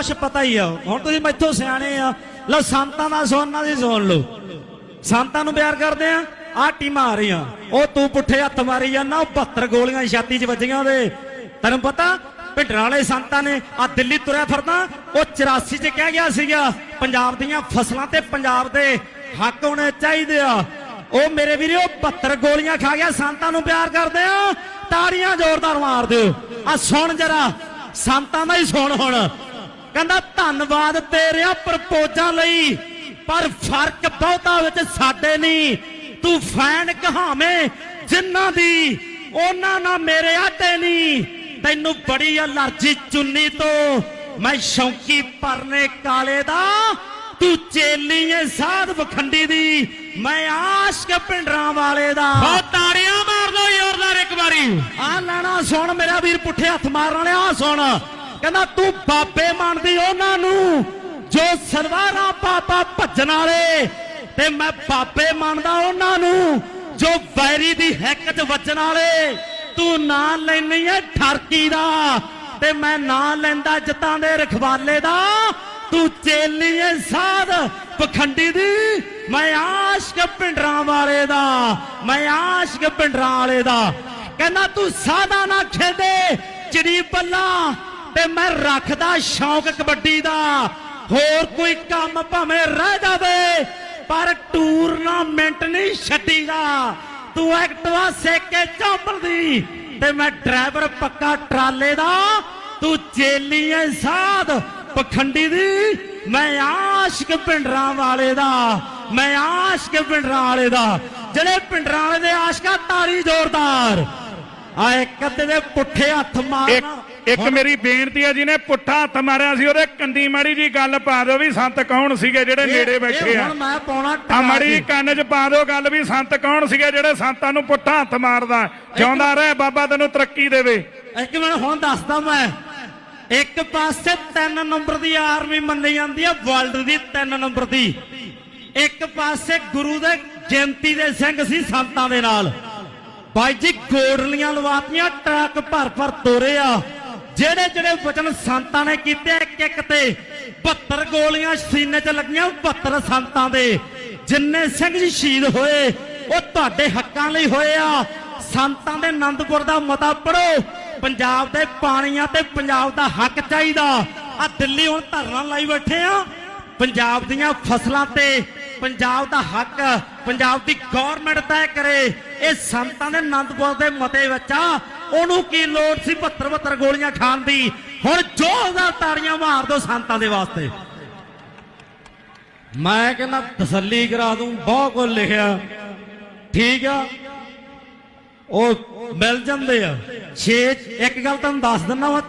ਕੁਝ ਪਤਾ ਹੀ ਆ। ਹੁਣ ਤੁਸੀਂ ਮੈਥੋਂ ਸਿਆਣੇ ਆ। ਲਓ ਸੰਤਾਂ ਦਾ ਸੁਣਨਾ ਦੀ ਸੁਣ ਲਓ। ਸੰਤਾਂ ਨੂੰ ਪਿਆਰ ਕਰਦੇ ਆ ਆ ਟੀਮਾਂ ਆ ਰਹੀਆਂ ਉਹ ਤੂੰ ਪੁੱਠੇ ਹੱਥ ਮਾਰੀ ਜਾਂਦਾ, ਉਹ 72 ਗੋਲੀਆਂ ਛਾਤੀ 'ਚ ਵੱਜੀਆਂ ਉਹਦੇ। ਤੈਨੂੰ ਪਤਾ, ਭਿੰਡਰਾਂ ਵਾਲੇ ਸੰਤਾਂ ਨੇ ਆ ਦਿੱਲੀ ਤੁਰਿਆ ਫਿਰਦਾ, ਉਹ 84 'ਚ ਕਹਿ ਗਿਆ ਸੀਗਾ, ਪੰਜਾਬ ਦੀਆਂ ਫਸਲਾਂ ਤੇ ਪੰਜਾਬ ਦੇ ਹੱਕ ਹੋਣੇ ਚਾਹੀਦੇ ਆ। ਉਹ ਮੇਰੇ ਵੀਰੇ ਉਹ 72 ਗੋਲੀਆਂ ਖਾ ਗਿਆ, ਸੰਤਾਂ ਨੂੰ ਪਿਆਰ ਕਰਦੇ ਆ। ਤਾੜੀਆਂ ਜ਼ੋਰਦਾਰ ਮਾਰ ਦਿਓ। ਆ ਸੁਣ ਜਰਾ, ਸੰਤਾਂ ਦਾ ਹੀ ਸੁਣ ਹੁਣ। ਕਹਿੰਦਾ ਧੰਨਵਾਦ ਤੇਰਿਆ ਪ੍ਰਪੋਜ਼ਾਂ ਲਈ ਪਰ ਫ਼ਰਕ ਬਹੁਤਾ ਵਿੱਚ ਸਾਡੇ ਨਹੀਂ। ਤੂੰ ਫੈਨ ਕਹਾਵੇਂ ਜਿਨ੍ਹਾਂ ਦੀ ਉਹਨਾਂ ਨਾਲ ਮੇਰੇ ਆਟੇ ਨਹੀਂ। ਤੈਨੂੰ ਬੜੀ ਅਲਰਜੀ ਚੁੰਨੀ ਤੋਂ ਮੈਂ ਸ਼ੌਂਕੀ ਪਰਨੇ ਕਾਲੇ ਦਾ। ਤੂੰ ਚੇਲੀ ਏ ਸਾਧ ਬਖੰਡੀ ਦੀ ਮੈਂ ਆਸ਼ਕ ਪਿੰਡਰਾਂ ਵਾਲੇ ਦਾ। ਬਹੁਤ ਤਾੜੀਆਂ ਮਾਰ ਦੋ ਜ਼ੋਰਦਾਰ ਇੱਕ ਵਾਰੀ। ਆ ਲੈਣਾ ਸੁਣ ਮੇਰਾ ਵੀਰ ਪੁੱਠੇ ਹੱਥ ਮਾਰਨ ਵਾਲਿਆ ਆ ਸੁਣ। ਕਹਿੰਦਾ, ਤੂੰ ਬਾਬੇ ਮੰਨਦੀ ਉਹਨਾਂ ਨੂੰ ਜੋ ਸਲਵਾਰਾਂ ਪਾਪਾ ਭੱਜਣ ਵਾਲੇ। ਤੇ ਮੈਂ ਬਾਬੇ ਮੰਨਦਾ ਉਹਨਾਂ ਨੂੰ ਜੋ ਵੈਰੀ ਦੀ ਹਿੱਕ 'ਚ ਵੱਜਣ ਵਾਲੇ। ਤੂੰ ਨਾਂ ਲੈਣੀ ਐ ਠਰਕੀ ਦਾ, ਤੇ ਮੈਂ ਨਾਂ ਲੈਂਦਾ ਜੱਤਾਂ ਦੇ ਰਖਵਾਲੇ ਦਾ। ਤੂੰ ਚੇਲੀ ਐ ਸਾਧ ਪਖੰਡੀ ਦੀ, ਮੈਂ ਆਸ਼ਕ ਪਿੰਡਰਾਂ ਵਾਲੇ ਦਾ, ਮੈਂ ਆਸ਼ਕ ਪਿੰਡਰਾਂ ਵਾਲੇ ਦਾ। ਕਹਿੰਦਾ, ਤੂੰ ਸਾਦਾ ਨਾ ਖੇਡੇ, ਚਿੜੀ ਪੱਲਾ ਤੇ ਮੈਂ ਰੱਖਦਾ ਸ਼ੌਂਕ ਕਬੱਡੀ ਦਾ। ਹੋਰ ਕੋਈ ਕੰਮ ਭਾਵੇਂ ਰਹਿ ਜਾਵੇ, ਪਰ ਟੂਰਨਾਮੈਂਟ ਨਹੀਂ ਛੱਡੀਦਾ। ਤੂੰ ਐਕਟਵਾ ਸੇਕੇ ਚੌਂਪਲ ਦੀ, ਤੇ ਮੈਂ ਡਰਾਈਵਰ ਪੱਕਾ ਟਰਾਲੇ ਦਾ। ਤੂੰ ਚੇਲੀ ਐ ਸਾਧ ਪਖੰਡੀ ਦੀ। ਮੈਂ ਆਸ਼ਕ ਪਿੰਡਰਾਂ ਵਾਲੇ ਦਾ, ਮੈਂ ਆਸ਼ਕ ਪਿੰਡਰਾਂ ਵਾਲੇ ਦਾ। ਜਿਹੜੇ ਪਿੰਡਰਾਂ ਵਾਲੇ ਦੇ ਆਸ਼ਕਾ ਤਾੜੀ ਜ਼ੋਰਦਾਰ। ਆ ਇੱਕ ਅੱਧੇ ਦੇ ਪੁੱਠੇ ਹੱਥ ਮਾਰਨਾ ਇੱਕ ਮੇਰੀ ਬੇਨਤੀ ਹੈ ਜਿਹਨੇ ਪੁੱਠਾ ਹੱਥ ਮਾਰਿਆ ਸੀ ਉਹਦੇ ਕੰਦੀ ਮਾੜੀ ਜੀ ਗੱਲ ਪਾ ਦਿਓ ਵੀ ਸੰਤ ਕੌਣ ਸੀਗੇ ਜਿਹੜੇ ਨੇੜੇ ਬੈਠੇ ਆ। ਹੁਣ ਮੈਂ ਪਾਉਣਾ ਆ ਮਾੜੀ ਕੰਨ 'ਚ ਪਾ ਦਿਓ ਗੱਲ ਵੀ ਸੰਤ ਕੌਣ ਸੀਗੇ ਜਿਹੜੇ ਸੰਤਾਂ ਨੂੰ ਪੁੱਠਾ ਹੱਥ ਮਾਰਦਾ। ਜਿਉਂਦਾ ਰਹਿ ਬਾਬਾ ਤੈਨੂੰ ਤਰੱਕੀ ਦੇਵੇ। ਇੱਕ ਮਿੰਟ ਹੁਣ ਦੱਸਦਾ ਮੈਂ। ਇੱਕ ਪਾਸੇ 3 ਨੰਬਰ ਦੀ ਆਰਮੀ ਮੰਨੀ ਜਾਂਦੀ ਹੈ ਵਰਲਡ ਦੀ 3 ਨੰਬਰ ਦੀ। ਇੱਕ ਪਾਸੇ ਗੁਰੂ ਦੇ ਜਯੰਤੀ ਦੇ ਸਿੰਘ ਸੀ ਸੰਤਾਂ ਦੇ ਨਾਲ। ਬਾਈ ਜੀ ਗੋੜਲੀਆਂ ਲਵਾਤੀਆਂ, ਟਰੱਕ ਭਰ ਭਰ ਤੋਰੇ ਆ। ਜਿਹੜੇ ਜਿਹੜੇ ਵਚਨ ਸੰਤਾਂ ਨੇ ਕੀਤੇ ਇੱਕ ਇੱਕ ਤੇ 72 ਗੋਲੀਆਂ ਸੀਨੇ 'ਚ ਲੱਗੀਆਂ 72 ਸੰਤਾਂ ਦੇ। ਜਿੰਨੇ ਸਿੰਘ ਜੀ ਸ਼ਹੀਦ ਹੋਏ, ਉਹ ਤੁਹਾਡੇ ਹੱਕਾਂ ਲਈ ਹੋਏ ਆ। ਸੰਤਾਂ ਦੇ ਆਨੰਦਪੁਰ ਦਾ ਮਤਾ ਪੜੋ ਪੰਜਾਬ ਦੇ ਪਾਣੀਆਂ ਤੇ ਪੰਜਾਬ ਦਾ ਹੱਕ ਚਾਹੀਦਾ। ਆ ਦਿੱਲੀ ਹੁਣ ਧਰਨਾ ਲਾਈ ਬੈਠੇ ਆ। ਪੰਜਾਬ ਦੀਆਂ ਫਸਲਾਂ ਤੇ ਪੰਜਾਬ ਦਾ ਹੱਕ, ਪੰਜਾਬ ਦੀ ਗਵਰਨਮੈਂਟ ਤੈਅ ਕਰੇ। ਇਹ ਸੰਤਾਂ ਦੇ ਆਨੰਦਪੁਰ ਦੇ ਮਤੇ ਵਿੱਚ ਆ। ਉਹਨੂੰ ਕੀ ਲੋੜ ਸੀ 72 72 ਗੋਲੀਆਂ ਖਾਣ ਦੀ? ਹੁਣ ਜ਼ੋਰਦਾਰ ਤਾੜੀਆਂ ਮਾਰ ਦਿਓ ਸੰਤਾਂ ਦੇ ਵਾਸਤੇ। ਮੈਂ ਕਹਿੰਦਾ ਤਸੱਲੀ ਕਰਾ ਦੂੰ, ਬਹੁਤ ਕੁਝ ਲਿਖਿਆ। ਠੀਕ ਆ? ਉਹ ਮਿਲ ਜਾਂਦੇ ਆ। ਛੇ, ਇੱਕ ਗੱਲ ਤੁਹਾਨੂੰ ਦੱਸ ਦਿੰਦਾ ਵਾ